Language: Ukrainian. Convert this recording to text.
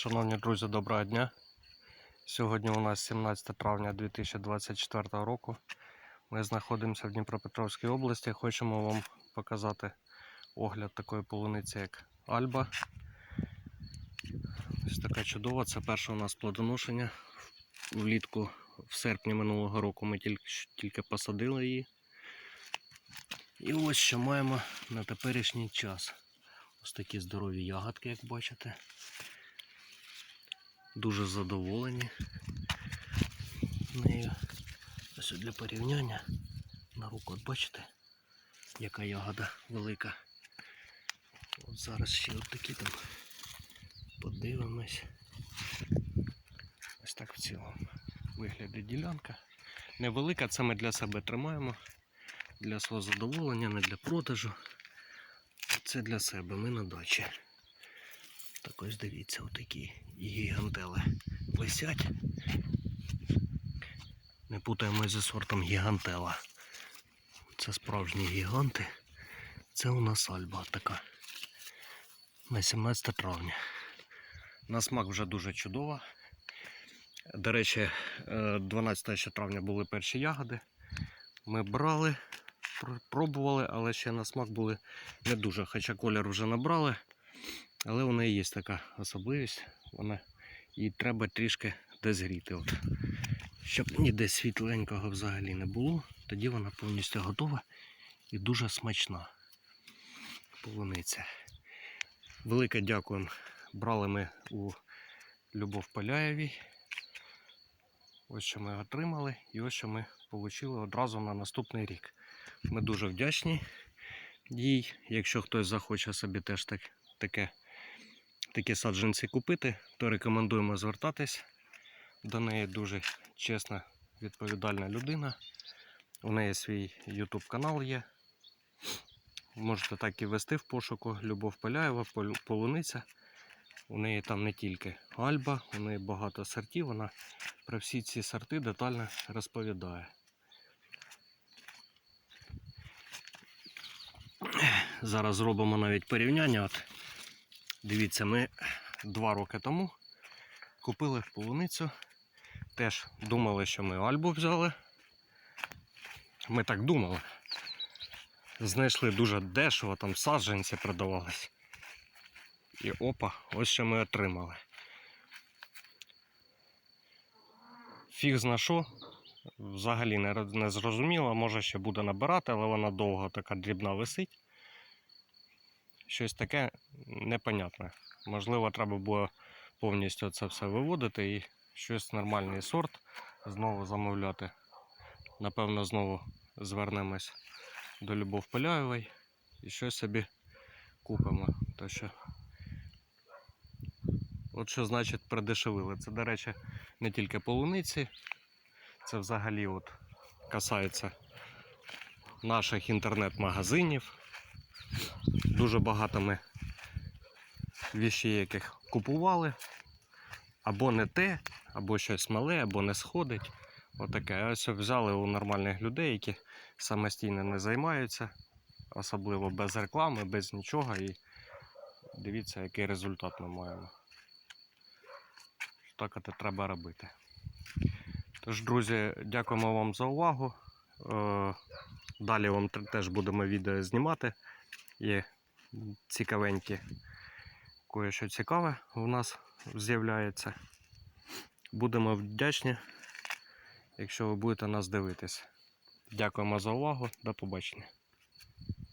Шановні друзі, доброго дня. Сьогодні у нас 17 травня 2024 року. Ми знаходимося в Дніпропетровській області. Хочемо вам показати огляд такої полуниці, як Альба. Ось така чудова. Це перше у нас плодоношення. Влітку в серпні минулого року ми тільки, тільки посадили її. І ось що маємо на теперішній час. Ось такі здорові ягодки, як бачите. Дуже задоволені нею. Ось для порівняння на руку, от бачите, яка ягода велика. От зараз ще от такі там подивимось. Ось так в цілому виглядає ділянка. Невелика, це ми для себе тримаємо, для свого задоволення, не для продажу. Це для себе, ми на дачі. Так ось дивіться, отакі гігантели висять. Не путаємо зі сортом гігантела. Це справжні гіганти. Це у нас альба така. На 17 травня. На смак вже дуже чудова. До речі, е, 12 травня були перші ягоди. Ми брали, пробували, але ще на смак були не дуже. Хоча колір вже набрали. Але у неї є така особливість. Вона її треба трішки дозгріти. От. Щоб ніде світленького взагалі не було, тоді вона повністю готова і дуже смачна. Полуниця. Велике дякуємо. Брали ми у Любов Поляєвій. Ось що ми отримали і ось що ми отримали одразу на наступний рік. Ми дуже вдячні їй. Якщо хтось захоче собі теж так, таке, такі саджанці купити, то рекомендуємо звертатись. До неї дуже чесна, відповідальна людина. У неї свій YouTube канал є. Можете так і ввести в пошуку Любов Поляєва, Полуниця. У неї там не тільки Альба, у неї багато сортів. Вона про всі ці сорти детально розповідає. Зараз зробимо навіть порівняння. От, дивіться, ми два роки тому купили полуницю. Теж думали, що ми Альбу взяли. Ми так думали. Знайшли дуже дешево, там саджанці продавались. І опа, ось що ми отримали. Фіг зна що, взагалі не, зрозуміло, може ще буде набирати, але вона довго така дрібна висить. Щось таке непонятне. Можливо, треба було повністю це все виводити і щось нормальний сорт знову замовляти. Напевно, знову звернемось до Любов Поляєвої і щось собі купимо. То що... От що значить придешевили. Це, до речі, не тільки полуниці, це взагалі от касається наших інтернет-магазинів. Дуже багато ми віші, яких купували. Або не те, або щось мале, або не сходить. Отаке. Ось взяли у нормальних людей, які самостійно не займаються, особливо без реклами, без нічого. І дивіться, який результат ми маємо. Так це треба робити. Тож, друзі, дякуємо вам за увагу. Е, Далі вам теж будемо відео знімати. Є цікавенькі, кое-що цікаве у нас з'являється. Будемо вдячні, якщо ви будете нас дивитись. Дякуємо за увагу. До побачення.